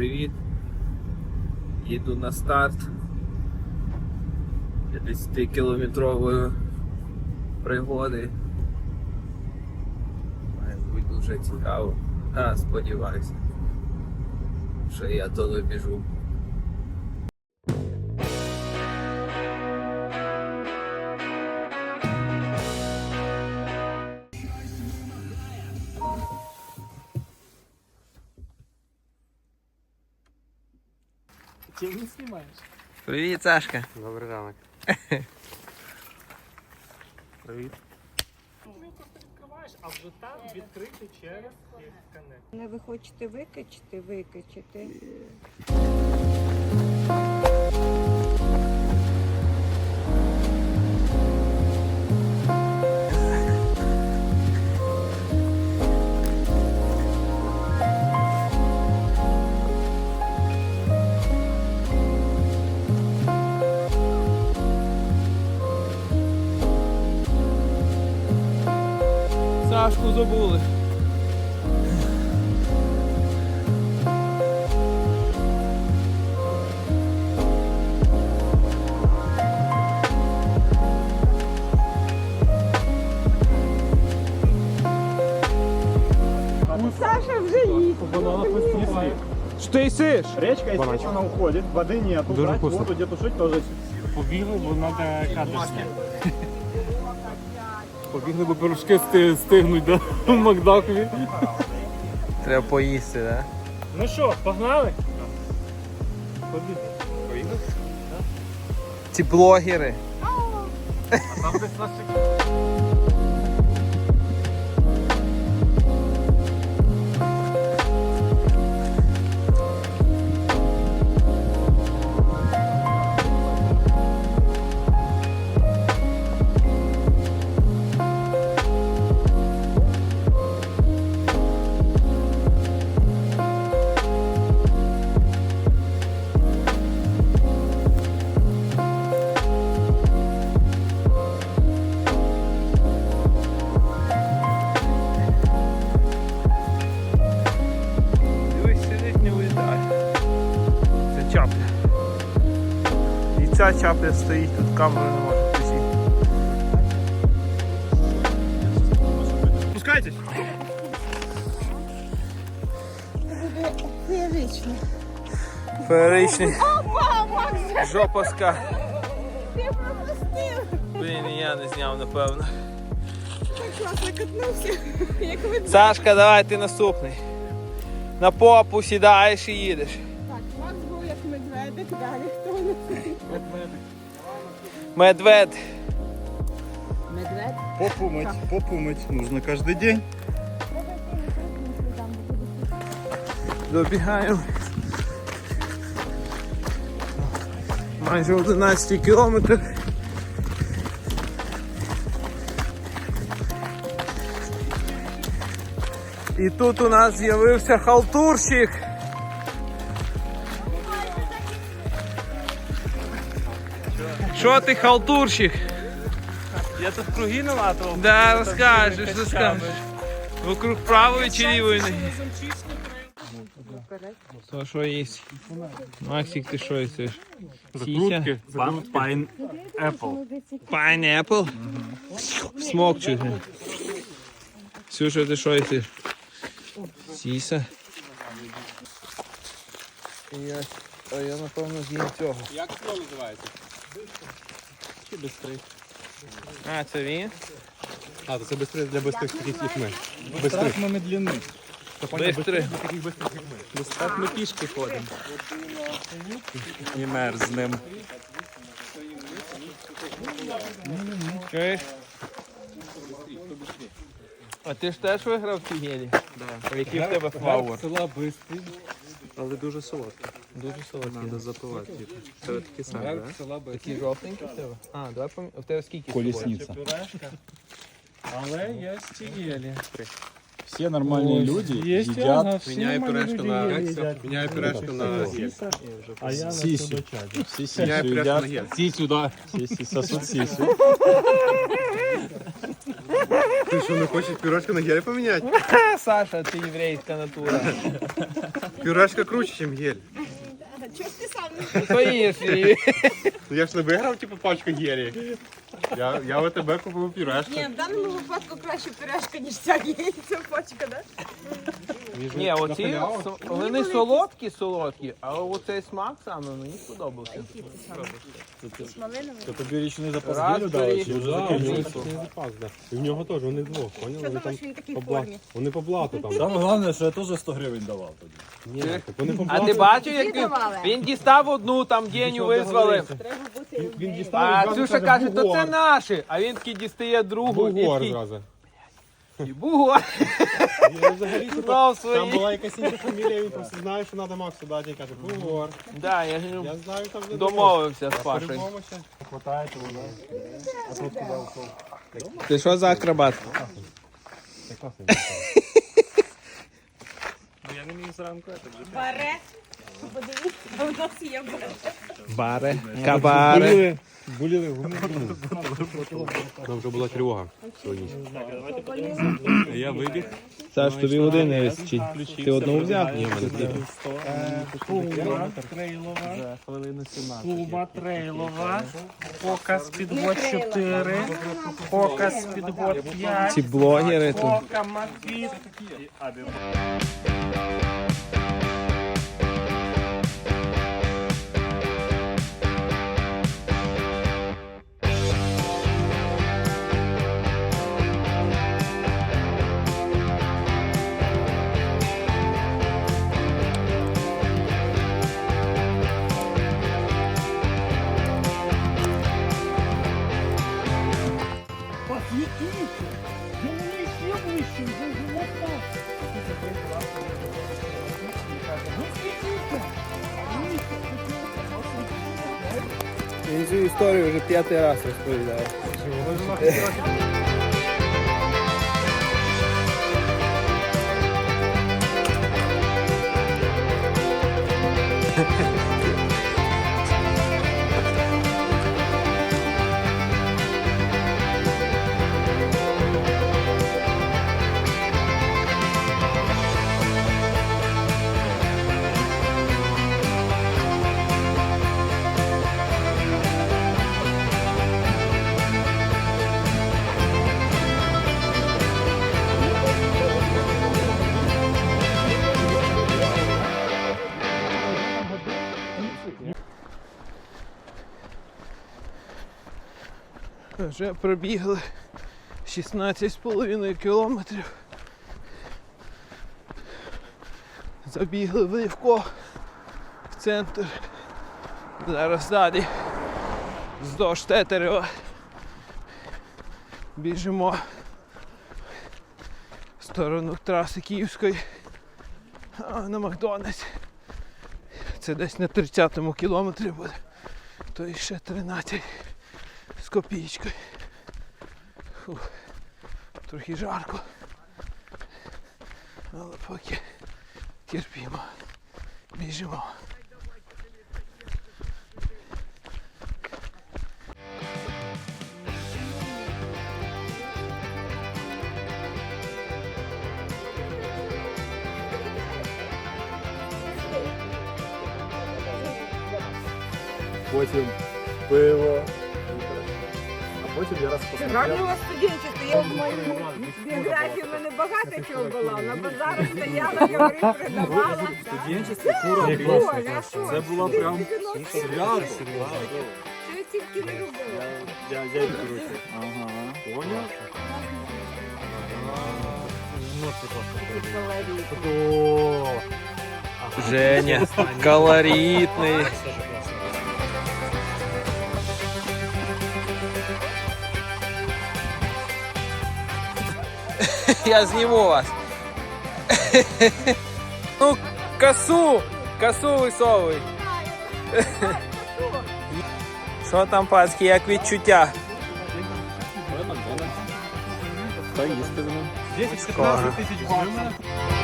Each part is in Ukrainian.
привіт. Їду на старт 50-кілометрової пригоди. Має бути дуже цікаво. А, сподіваюся, що я то добіжу. Ти не знімаєш? Привіт, Сашка. Добрий ранок. Привіт. А вже там відкрити через коннект. Не ви хочете викачити, викачити. Забули. Саша вже їсть. Що ти їсиш? Речка, естественно, уходит, воды нету, Дуже брать вкусно. воду, где тушить тоже. Побігли, бо треба кадр зняти. Побігли, бо пирожки стигнуть да? в Макдакові. Треба поїсти, так? Да? Ну що, погнали? Побігли. Ці блогери. Там десь наші ця чапля стоїть, тут камеру не може включити. Спускайтесь. Феєрично. Феєричний. Опа, Макс, Жопаска. ти пропустив. Блін, я не зняв, напевно. Класно катнувся. Як ви Сашка, давай ти наступний. На попу сідаєш і їдеш. Так, Макс був як медведик, далі хто у нас? Медвед. Медведь. Попу мыть, попу мыть нужно каждый день. Добігаємо. Майже 11 кілометрів. І тут у нас з'явився халтурщик. Що ти халтурщик? Я тут круги налатував. Да, розкажеш, розкажеш. Вокруг правої чи лівої ноги? То що їсть? Максик, ти що їсиш? Сіся? Пайн Apple. Pineapple? Смок чуть. не. Ксюша, ти що їсиш? Сіса. Я, а я напевно з'їм цього. Як воно називається? Чи бистрий? А, це він? А, то це бистрий для бистрих таких, як ми. Быстрых мы медленны. Бистрий. Таких бистрих, як ми. Так ми пішки ходимо. І мерзнем. Чуєш? А ти ж теж виграв в цій гелі? Да. Який в тебе флауер? Села бистрий, але дуже солодкий. Дуже солодкий. Треба запивати. типу. Це такі самі, так? Села Такі жовтенькі в тебе? А, давай помі... В тебе скільки? Колесница. Пюрешка. Але є стігелі. Все нормальные люди Є едят Міняє пюрешку на Міняє пюрешку на гель. А я на сиси. судочаді. Сиси Міняє всё пюрешку на едят. гель. Сі сюди. Сиси сосут сисю. Ти що, не хочеш пюрешку на гель поміняти? Ха, Саша, ти єврейська натура. Пюрешка круче, ніж гель. Чого ж ти сам не Поїш її. Ну я ж не виграв, типу, пачку гелі. Я, я в тебе купив пюрешку. Ні, в даному випадку краще пюрешка, ніж ця яйця пачка, да? Ні, оці со- вони солодкі, солодкі, а оцей смак саме мені сподобався. То тобі річний запас дали, чи вже запас, да. І в нього теж, вони двох, поняли? Що Вони там думаєш, він такий по блату. формі? Вони по блату там. Саме головне, що я теж 100 гривень давав тоді. Ні, так вони по А блату. ти бачив, як він, дістав одну, там Деню визвали. Треба бути. Він дістав А зразу Ксюша каже, то це «Бугор». наші. А він такий дістає другу і Бугор такий, зразу. І бугор. Я взагалі типу, Знов Там свої. була якась інша фамілія, він просто знає, що треба Максу дати. Він каже, Бугор. Да, я ж Я знаю, там де домовився з Пашою. Ще. Хватає того, да? Ти що за акробат? Ну я не міг зранку це вже. Баре. Подивіться, у нас є баре. Баре. Кабаре. Буліли гуми. Там вже була тривога сьогодні. Я вибіг. Саш, тобі води не вистачить. Ти одну взяв? Ні, в мене дві. Куба трейлова. Куба трейлова. Показ підвод 4. Показ підвод 5. Ці блогери тут. Кока Маквіт. Історію вже п'ятий раз розповідає. Вже пробігли 16,5 кілометрів. Забігли в Лівко в центр. Зараз далі вздовж Тетерева. Біжимо в сторону траси Київської а, на Макдональдс. Це десь на 30-му кілометрі буде. То ще 13 з копійкою. Фух. Трохи жарко. Але поки терпімо. Біжимо. Потім пиво. А потім я раз Гарне у вас студенчество. Я в моєму біографії в мене багато чого було. На базарах стояла, говорив, продавала. Студенчество, Да, кура, Боже, а що? Це було прям свято. Що я тільки не робила? Я, я їх коротше. Ага. Поняв? О, Женя, колоритний. Я зніму вас. Ну, косу, косу висовуй. Що там, пацки, як відчуття? Та їсти воно. 10-15 тисяч баксів.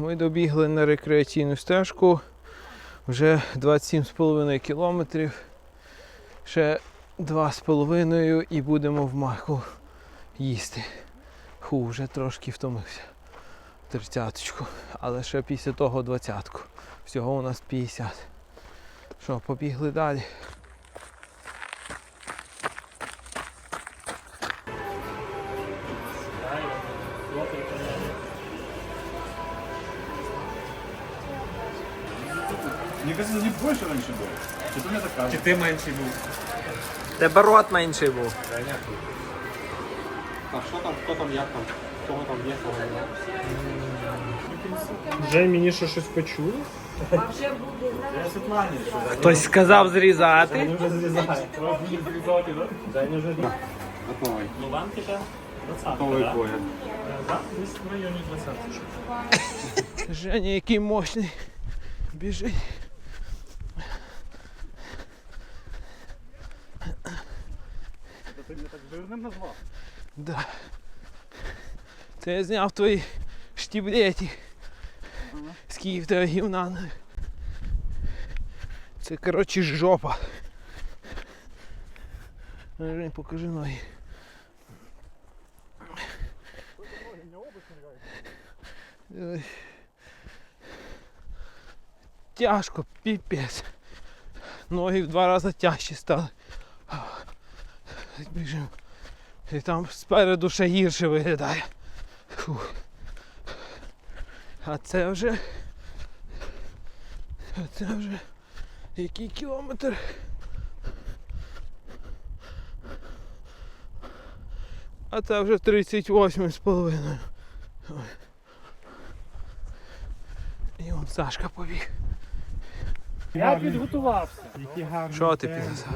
Ми добігли на рекреаційну стежку. Вже 27,5 кілометрів. Ще 2,5 і будемо в маку їсти. Ху, вже трошки втомився. Тридцяточку. Але ще після того двадцятку. Всього у нас 50. Що, побігли далі. Мне кажется, не больше раньше было. Что-то мне так кажется. Чи ти менший був? Тебе рот менший був. А що там, хто там, як там? Кого там є, кого немає? Вже мені що щось почули? Хтось сказав зрізати. Вже зрізають. Вони зрізати, так? Женя вже Готовий. Ну, 20, Готовий так? пояс. Так, десь в районі 20. Женя, який мощний. Біжить. Это ты меня так жирным назвал? Да. Це я зняв твої штіблеті. Скільки в тебе гівна. на- Це коротше жопа. Жень, покажи ноги. Ой. Тяжко, піпець. Ноги в два рази тяжчі стали. Біжимо. І там спереду ще гірше виглядає. Фух. А це вже. А це вже. Який кілометр? А це вже 38 з половиною. І он Сашка побіг. Я підготувався. Що ти підказав?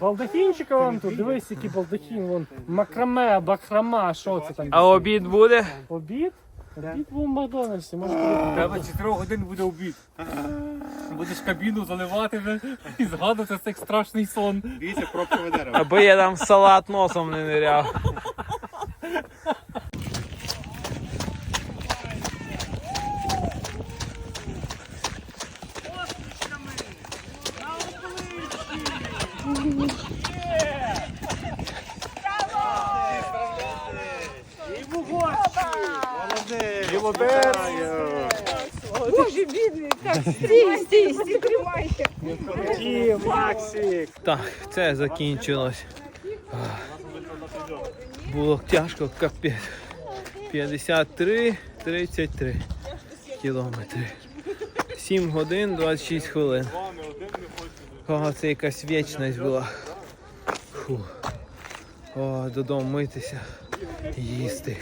Балдахінчика вам тут, дивись, який балдахін, вон макраме, бахрама, що це там? А обід буде? Обід? Обід був в Макдональдсі, може Треба 4 годин буде обід. Будеш кабіну заливати вже і згадувати цей страшний сон. Видите, пробковое дерево. Аби я там салат носом не ниряв. Стій, стій, стій. Ті, Максик! Так, це закінчилось. Було тяжко, капець. 53, 33 кілометри. 7 годин 26 хвилин. О, це якась вічність була. Фу. О, додому митися, їсти.